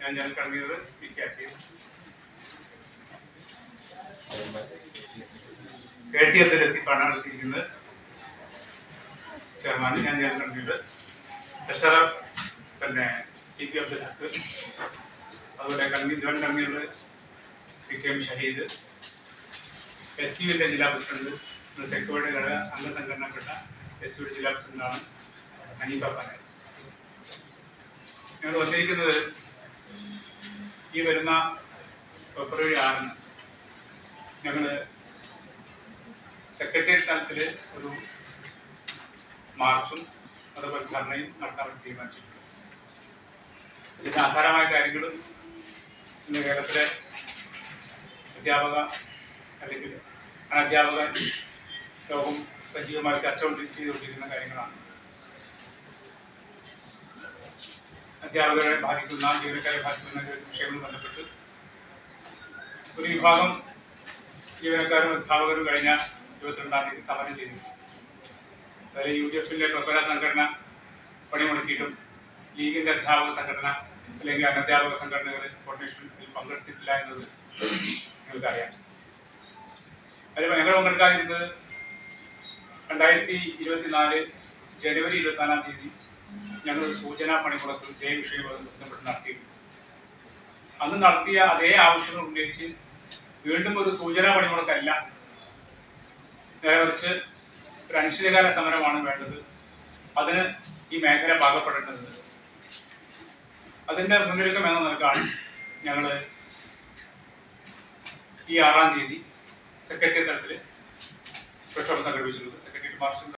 ഞാൻ ഞാൻ convener P K Azeez K T എഫിൽ എത്തിപ്പാണ് എത്തിയിരിക്കുന്നത് ചെയർമാൻ ഞാൻ ഞാൻ കൺവീനർ. എസ് പിന്നെ പി പി അബ്ദുൽ ഹക്ക്. അതുപോലെ കൺവീ joint convener P K M Shaheed. S യുവിന്റെ ജില്ലാ പ്രസിഡന്റ് സെക്യൂരിറ്റി ഘടക അംഗസംഘടനപ്പെട്ട എസ് യുടെ ജില്ലാ പ്രസിഡന്റാണ് അനീഫ പനൽ. ഞങ്ങൾ വന്നിരിക്കുന്നത് ഈ വരുന്ന ഫെബ്രുവരി ആറിന് ഞങ്ങൾ സെക്രട്ടേറിയറ്റ് തലത്തിൽ ഒരു മാർച്ചും അതുപോലെ ധർണയും നടത്താൻ തീരുമാനിച്ചിട്ടുണ്ട്. ഇതിന്റെ ആധാരമായ കാര്യങ്ങളും ഇന്ന് കേരളത്തിലെ അധ്യാപക അല്ലെങ്കിൽ അനധ്യാപക ലോകം സജീവമായി ചർച്ച കൊണ്ട് ചെയ്തുകൊണ്ടിരിക്കുന്ന കാര്യങ്ങളാണ്. അധ്യാപകരെ ബാധിക്കുന്ന ജീവനക്കാരെ ബാധിക്കുന്ന വിഷയങ്ങളും ബന്ധപ്പെട്ട് ഒരു വിഭാഗം ജീവനക്കാരും അധ്യാപകരും കഴിഞ്ഞ ഇരുപത്തിരണ്ടാം തീയതി സമരം ചെയ്തു. അതായത് യു ഡി എഫിന്റെ പ്രബല സംഘടന പണിമുടക്കിയിട്ടും ലീഗിന്റെ അധ്യാപക സംഘടന അല്ലെങ്കിൽ അനധ്യാപക സംഘടനകൾ കോർഡിനേഷനിൽ പങ്കെടുത്തിട്ടില്ല എന്നത് നിങ്ങൾക്കറിയാം. അതിൽ ഞങ്ങൾ പങ്കെടുക്കാതിരുന്നത് രണ്ടായിരത്തി ഇരുപത്തിനാല് ജനുവരി ഇരുപത്തിനാലാം തീയതി ഞങ്ങൾ സൂചനാ പണിമുടക്ക് ഇതേ വിഷയവുമായി ബന്ധപ്പെട്ട് നടത്തിയിട്ടുണ്ട്. അന്ന് നടത്തിയ അതേ ആവശ്യങ്ങൾ ഉന്നയിച്ച് വീണ്ടും ഒരു സൂചനാ പണിമുടക്കല്ല. നേരെ മറിച്ച് ഒരു അനിശ്ചിതകാല സമരമാണ് വേണ്ടത്. അതിന് ഈ മേഖല പാകപ്പെടേണ്ടത് അതിന്റെ മുന്നൊരുക്കം എന്ന നിലക്കാണ് ഞങ്ങൾ ഈ ആറാം തീയതി സെക്രട്ടറി തലത്തിൽ പ്രക്ഷോഭം സംഘടിപ്പിച്ചിട്ടുള്ളത്. സെക്രട്ടറി മാർച്ചും